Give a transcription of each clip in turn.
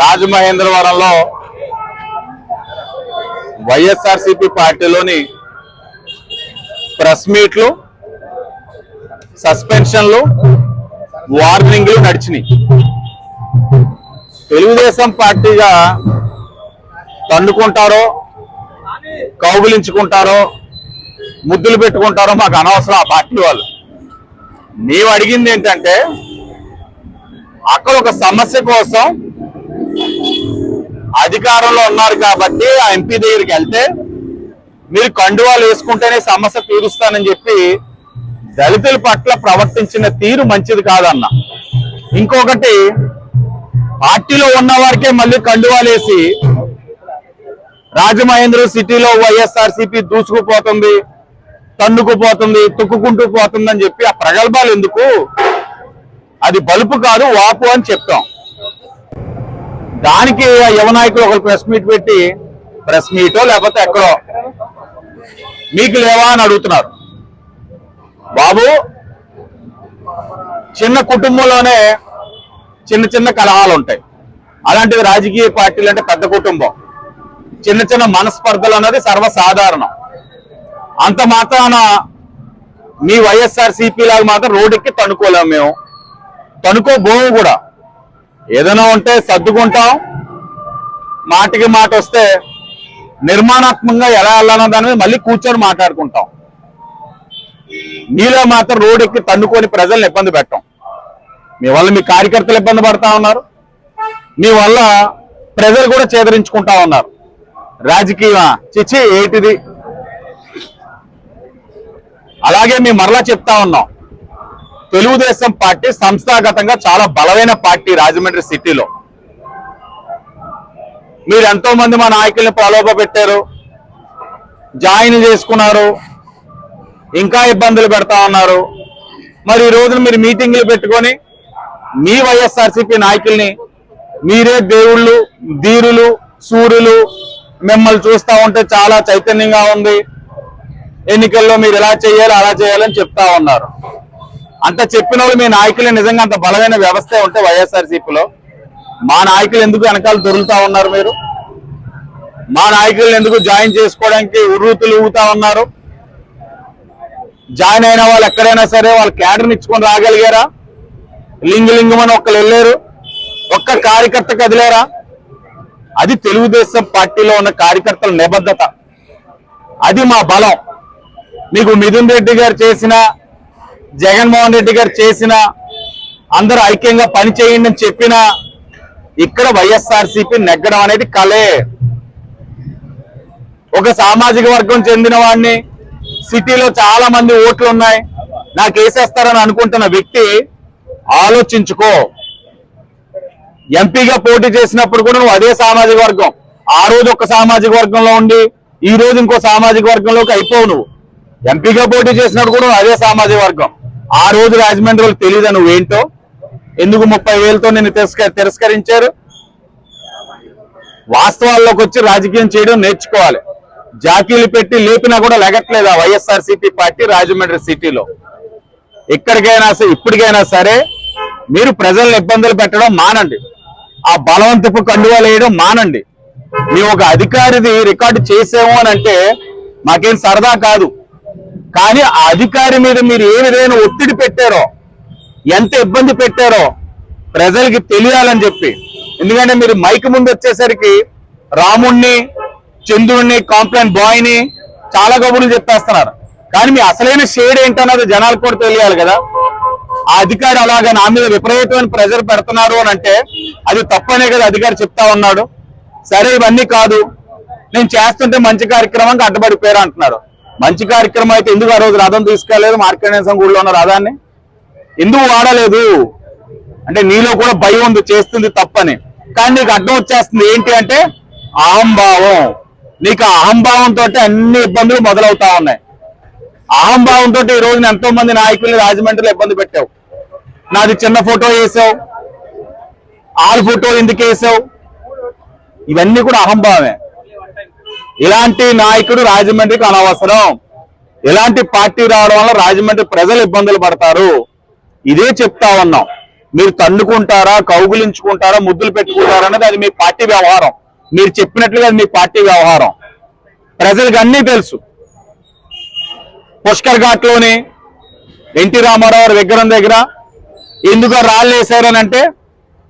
రాజమహేంద్రవరంలో వైఎస్ఆర్సిపి పార్టీలోని ప్రెస్ మీట్లు సస్పెన్షన్లు వార్నింగ్లు నడిచినాయి. తెలుగుదేశం పార్టీగా తండుకుంటారో కౌగులించుకుంటారో ముద్దులు పెట్టుకుంటారో మాకు అనవసరం ఆ పార్టీ వాళ్ళు. నీవు అడిగింది ఏంటంటే అక్కడ ఒక సమస్య కోసం అధికారంలో ఉన్నారు కాబట్టి ఆ ఎంపీ దగ్గరికి వెళ్తే మీరు కండువాలు వేసుకుంటేనే సమస్య తీరుస్తానని చెప్పి దళితుల పట్ల ప్రవర్తించిన తీరు మంచిది కాదన్న. ఇంకొకటి పార్టీలో ఉన్న వారికే మళ్ళీ కండువాలు వేసి రాజమహేంద్ర సిటీలో వైఎస్ఆర్సీపీ దూసుకుపోతుంది తన్నుకుపోతుంది తొక్కుకుంటూ పోతుంది అని చెప్పి ఆ ప్రగల్భాలు ఎందుకు? అది బలుపు కాదు వాపు అని చెప్తాం. దానికి ఆ యువ నాయకులు ఒకరు ప్రెస్ మీట్ పెట్టి ప్రెస్ మీటో లేకపోతే ఎక్కడో? మీకు లేవా అని అడుగుతున్నారు. బాబు చిన్న కుటుంబంలోనే చిన్న చిన్న కలహాలు ఉంటాయి. అలాంటివి రాజకీయ పార్టీలు అంటే పెద్ద కుటుంబం. చిన్న చిన్న మనస్పర్ధలు అన్నది సర్వసాధారణం. అంత మాత్రాన మీ వైఎస్ఆర్ సిపి లాగా మాత్రం రోడ్డుకి తణుకోలేము మేము. తనుకోబోము కూడా. ఏదైనా ఉంటే సర్దుకుంటాం. మాటకి మాట వస్తే నిర్మాణాత్మకంగా ఎలా వెళ్ళాలన్న దాని మీద మళ్ళీ కూర్చొని మాట్లాడుకుంటాం. మీలో మాత్రం రోడ్ ఎక్కి తన్నుకొని ప్రజల్ని ఇబ్బంది పెట్టాం. మీ వల్ల మీ కార్యకర్తలు ఇబ్బంది పడతా ఉన్నారు. మీ వల్ల ప్రజలు కూడా చేదరించుకుంటా ఉన్నారు. రాజకీయ చిచి ఏంటిది? అలాగే మేము మరలా చెప్తా ఉన్నాం. తెలుగుదేశం పార్టీ సంస్థాగతంగా చాలా బలమైన పార్టీ రాజమండ్రి సిటీలో. మీరు ఎంతో మంది మా నాయకుల్ని ప్రలోభ పెట్టారు జాయిన్ చేసుకున్నారు ఇంకా ఇబ్బందులు పెడతా ఉన్నారు. మరి ఈ రోజున మీరు మీటింగ్లు పెట్టుకొని మీ వైఎస్ఆర్సీపీ నాయకుల్ని మీరే దేవుళ్ళు ధీరులు సూర్యులు మిమ్మల్ని చూస్తా ఉంటే చాలా చైతన్యంగా ఉంది. ఎన్నికల్లో మీరు ఎలా చేయాలి అలా చేయాలని చెప్తా ఉన్నారు. అంత చెప్పిన వాళ్ళు మీ నాయకులు నిజంగా అంత బలమైన వ్యవస్థ ఉంటే వైఎస్ఆర్సీపీలో. మా నాయకులు ఎందుకు వెనకాల దొరుకుతా ఉన్నారు మీరు? మా నాయకులను ఎందుకు జాయిన్ చేసుకోవడానికి ఉర్రూతులు ఊగుతా ఉన్నారు? జాయిన్ అయిన వాళ్ళు ఎక్కడైనా సరే వాళ్ళ క్యాడర్ని ఇచ్చుకొని రాగలిగారా? లింగు లింగమని ఒక్కరు వెళ్ళారు? ఒక్క కార్యకర్త కదిలేరా అది తెలుగుదేశం పార్టీలో ఉన్న కార్యకర్తల నిబద్ధత. అది మా బలం. మీకు మిథున్ రెడ్డి గారు చేసిన జగన్మోహన్ రెడ్డి గారు చేసిన అందరూ ఐక్యంగా పనిచేయండి అని చెప్పిన ఇక్కడ వైఎస్ఆర్సీపీ నెగ్గడం అనేది కలే. ఒక సామాజిక వర్గం చెందిన వాడిని సిటీలో చాలా మంది ఓట్లు ఉన్నాయి నాకు వేసేస్తారని అనుకుంటున్న వ్యక్తి ఆలోచించుకో. ఎంపీగా పోటీ చేసినప్పుడు కూడా నువ్వు అదే సామాజిక వర్గం. ఆ రోజు ఒక సామాజిక వర్గంలో ఉండి ఈ రోజు ఇంకో సామాజిక వర్గంలోకి అయిపోవు నువ్వు. ఎంపీగా పోటీ చేసినప్పుడు కూడా అదే సామాజిక వర్గం. ఆ రోజు రాజమండ్రి తెలియదు తెలియదా నువ్వేంటో? ఎందుకు ముప్పై వేలతో నిన్ను తిరస్క తిరస్కరించారు? వాస్తవాల్లోకి వచ్చి రాజకీయం చేయడం నేర్చుకోవాలి. జాకీలు పెట్టి లేపినా కూడా లెగట్లేదు ఆ వైఎస్ఆర్ సిపి పార్టీ రాజమండ్రి సిటీలో. ఎక్కడికైనా సరే ఇప్పటికైనా సరే మీరు ప్రజలను ఇబ్బందులు పెట్టడం మానండి. ఆ బలవంతపు కండువాలు వేయడం మానండి. మేము ఒక అధికారిది రికార్డు చేసాము అని అంటే మాకేం సరదా కాదు. కానీ ఆ అధికారి మీద మీరు ఏ విధమైన ఒత్తిడి పెట్టారో ఎంత ఇబ్బంది పెట్టారో ప్రజలకి తెలియాలని చెప్పి. ఎందుకంటే మీరు మైక్ ముందు వచ్చేసరికి రాముణ్ణి చంద్రుణ్ణి కాంప్లైంట్ బాయ్ని చాలా కబుర్లు చెప్పేస్తున్నారు. కానీ మీ అసలైన షేడ్ ఏంటన్నది జనాలకు కూడా తెలియాలి కదా. ఆ అధికారి అలాగా నా మీద విపరీతమైన ప్రెజర్ పెడుతున్నారు అని అంటే అది తప్పనే కదా అధికారి చెప్తా ఉన్నాడు. సరే ఇవన్నీ కాదు. నేను చేస్తుంటే మంచి కార్యక్రమానికి అడ్డపడిపోయారు అంటున్నారు. మంచి కార్యక్రమం అయితే ఎందుకు ఆ రోజు రథం తీసుకెళ్ళేదు? మార్కెటేశం గుడిలో ఉన్న రథాన్ని? ఎందుకు వాడలేదు? అంటే నీలో కూడా భయం ఉంది చేస్తుంది తప్పని. కానీ నీకు అడ్డం వచ్చేస్తుంది ఏంటి అంటే అహంభావం. నీకు అహంభావంతో అన్ని ఇబ్బందులు మొదలవుతా ఉన్నాయి. అహంభావంతో ఈ రోజున ఎంతో మంది నాయకుల్ని రాజమండ్రిలో ఇబ్బంది పెట్టావు. నాది చిన్న ఫోటో వేసావు. ఆల్ ఫోటో ఎందుకు వేసావు? ఇవన్నీ కూడా అహంభావమే. ఇలాంటి నాయకుడు రాజమండ్రికి అనవసరం. ఇలాంటి పార్టీ రావడం వల్ల రాజమండ్రి ప్రజలు ఇబ్బందులు పడతారు. ఇదే చెప్తా ఉన్నాం. మీరు తన్నుకుంటారా కౌగులించుకుంటారా ముద్దులు పెట్టుకుంటారా అనేది అది మీ పార్టీ వ్యవహారం. మీరు చెప్పినట్లుగా అది మీ పార్టీ వ్యవహారం. ప్రజలకు అన్నీ తెలుసు. పుష్కర్ ఘాట్లోని ఎన్టీ రామారావు విగ్రహం దగ్గర ఎందుకు రాళ్ళు వేశారని అంటే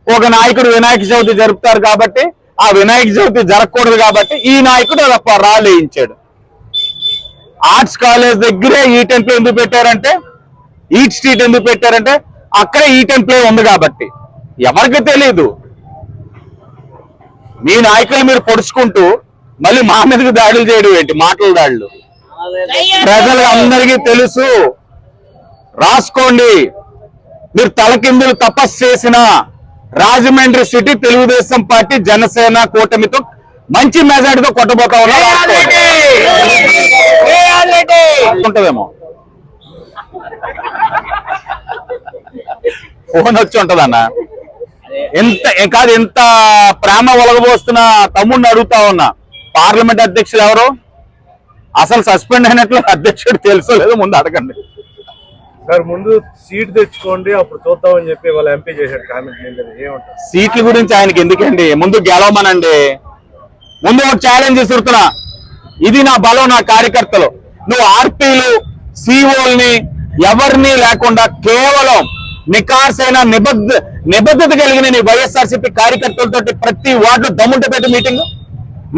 ఒక నాయకుడు వినాయక చవితి జరుపుతారు కాబట్టి ఆ వినాయక చవితి జరగకూడదు కాబట్టి ఈ నాయకుడు అది రాలేయించాడు. వేయించాడు ఆర్ట్స్ కాలేజ్ దగ్గరే ఈ టెంపుల్ ప్లే ఎందుకు పెట్టారంటే ఈట్ స్ట్రీట్ ఎందుకు పెట్టారంటే అక్కడే ఈ టెంపుల్ ప్లే ఉంది కాబట్టి. ఎవరికి తెలియదు మీ నాయకులు మీరు పొడుచుకుంటూ మళ్ళీ మా మీదకి దాడులు చేయడం ఏంటి? మాటల దాడులు. ప్రజలు అందరికీ తెలుసు. రాసుకోండి. మీరు తలకిందులు తపస్సు చేసిన రాజమండ్రి సిటీ తెలుగుదేశం పార్టీ జనసేన కూటమితో మంచి మెజార్టీతో కొట్టబోతా ఉంటదేమో. ఫోన్ వచ్చి ఉంటదన్న. ఎంత కాదు ఎంత ప్రేమ ఒలగబోస్తున్న తమ్ముడిని అడుగుతా ఉన్నా. పార్లమెంట్ అధ్యక్షులు ఎవరు? అసలు సస్పెండ్ అయినట్లు అధ్యక్షుడు తెలుసో లేదో ముందు అడగండి. సార్ ముందు సీట్ తెచ్చుకోండి అప్పుడు చూద్దామని చెప్పి వాళ్ళ ఎంపీ చేశాడు కామెంట్ ఏమంటారు? సీట్ల గురించి ఆయనకి ఎందుకండి? ముందు గెలవమనండి. ముందు ఒక ఛాలెంజ్ విసురుతున్నా ఇది నా బలం నా కార్యకర్తలు. నువ్వు ఆర్పీలు సిఓల్ని ఎవరిని లేకుండా కేవలం నికార్సైన నిబద్ధ నిబద్ధత కలిగిన నీ వైఎస్ఆర్సీపీ కార్యకర్తలతో ప్రతి వార్డులో దమ్ముంట పెట్టి మీటింగ్.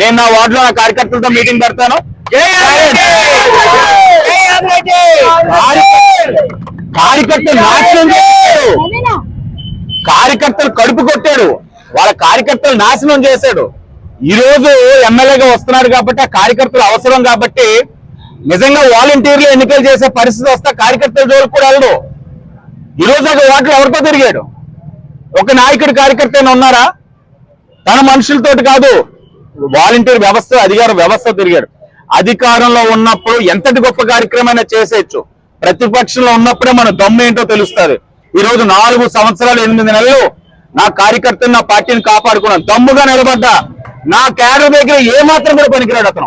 నేను నా వార్డులో నా కార్యకర్తలతో మీటింగ్ పెడతాను. కార్యకర్తలు నాశనం చేశాడు. కార్యకర్తలు కడుపు కొట్టాడు. వాళ్ళ కార్యకర్తలు నాశనం చేశాడు. ఈ రోజు ఎమ్మెల్యేగా వస్తున్నాడు కాబట్టి ఆ కార్యకర్తలు అవసరం కాబట్టి నిజంగా వాలంటీర్లు ఎన్నికలు చేసే పరిస్థితి వస్తే కార్యకర్తల జోలికి కూడా వెళ్ళడు. ఈ రోజు ఒక ఓట్లు ఎవరితో తిరిగాడు? ఒక నాయకుడు కార్యకర్త అయినా ఉన్నారా? తన మనుషులతోటి కాదు. వాలంటీర్ వ్యవస్థ అధికార వ్యవస్థ తిరిగాడు. అధికారంలో ఉన్నప్పుడు ఎంతటి గొప్ప కార్యక్రమైనా చేసేయచ్చు. ప్రతిపక్షంలో ఉన్నప్పుడే మన దమ్ము ఏంటో తెలుస్తుంది. ఈ రోజు నాలుగు సంవత్సరాలు ఎనిమిది నెలలు నా కార్యకర్తను నా పార్టీని కాపాడుకున్నాను. దమ్ముగా నిలబడ్డా. నా క్యాడర్ దగ్గర ఏ మాత్రం కూడా పనికిరాడు అతను.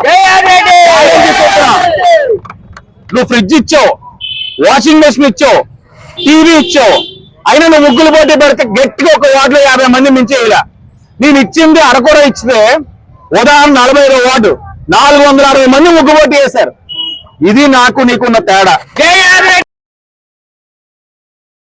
నువ్వు ఫ్రిడ్జ్ ఇచ్చావు వాషింగ్ మెషిన్ ఇచ్చావు టీవీ ఇచ్చావు. అయినా నువ్వు ముగ్గులు పోటీ పెడితే గట్టిగా ఒక వార్డులో యాభై మంది మించేయలే. నేను ఇచ్చింది అరకొర ఇచ్చితే ఉదాహరణ నలభై ఐదో వార్డు. నాలుగు వందల అరవై మంది ముగ్గుబోటి వేశారు ఇది నాకు నీకున్న తేడా.